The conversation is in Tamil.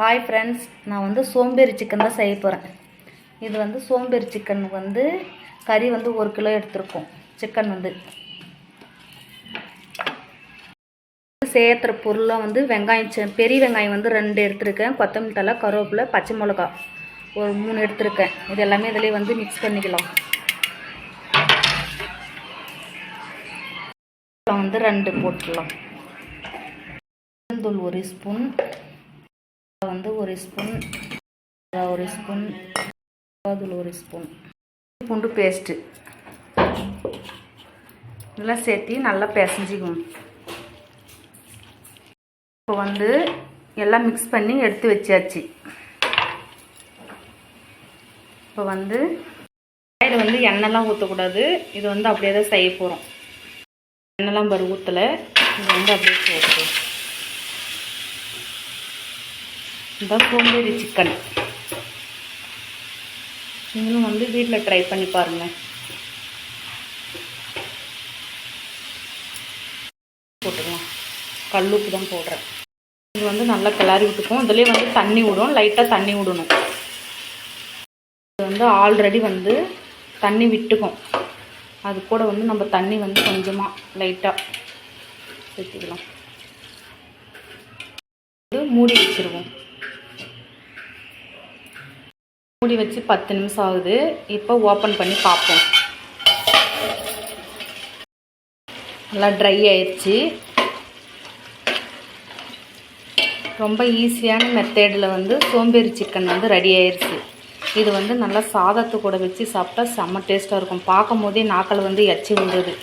ஹாய் ஃப்ரெண்ட்ஸ் நான் வந்து சோம்பேறி சிக்கன் தான் செய்ய போகிறேன் இது வந்து சோம்பேறி சிக்கன் வந்து கறி வந்து ஒரு கிலோ எடுத்திருக்கோம். சிக்கன் வந்து. சேர்த்துற பொருளாக வந்து வெங்காயம் பெரிய வெங்காயம் வந்து ரெண்டு எடுத்திருக்கேன். கொத்தமல்லி தலை கருவேப்பிலை பச்சை மிளகா. ஒரு மூணு எடுத்திருக்கேன். இது எல்லாமே இதிலே வந்து மிக்ஸ் பண்ணிக்கலாம். வந்து ரெண்டு போட்டுடலாம். தூள் ஒரு ஸ்பூன் வந்து ஒரு ஸ்பூன் ஒரு ஸ்பூன் தூள் ஒரு ஸ்பூன் பூண்டு பேஸ்ட்டு இதெல்லாம் சேர்த்து நல்லா பிசைஞ்சிக்குவோம் இப்போ வந்து எல்லாம் மிக்ஸ் பண்ணி எடுத்து வச்சாச்சு. இப்போ வந்து இது வந்து எண்ணெய்லாம் ஊற்றக்கூடாது இது வந்து அப்படியே தான் செய்ய போகிறோம் எண்ணெய்லாம் பரு ஊற்றலை இது வந்து அப்படியே போட்டு இந்த சோம்பேறி சிக்கன் நீங்களும் வந்து வீட்டில் ட்ரை பண்ணி பாருங்கள் போட்டுக்கலாம். கல்லுப்பு தான் போடுறேன். இது வந்து நல்லா கிளறி விட்டுக்கும். இதுலேயே வந்து தண்ணி விடும். லைட்டாக தண்ணி விடணும். இது வந்து ஆல்ரெடி வந்து தண்ணி விட்டுக்கும். அது கூட வந்து நம்ம தண்ணி வந்து கொஞ்சமாக லைட்டாக சேர்த்துக்கலாம் இது மூடி வச்சுருவோம். மூடி வச்சு பத்து நிமிஷம் ஆகுது. இப்போ ஓப்பன் பண்ணி பார்ப்போம். நல்லா ட்ரை ஆயிடுச்சு. ரொம்ப ஈஸியான மெத்தேடில் வந்து சோம்பேறி சிக்கன் வந்து ரெடி ஆயிடுச்சு. இது வந்து நல்லா சாதத்து கூட வச்சு சாப்பிட்டா செம்ம டேஸ்ட்டாக இருக்கும். பார்க்கும் போதே நாக்கள் வந்து எச்சி விழுறது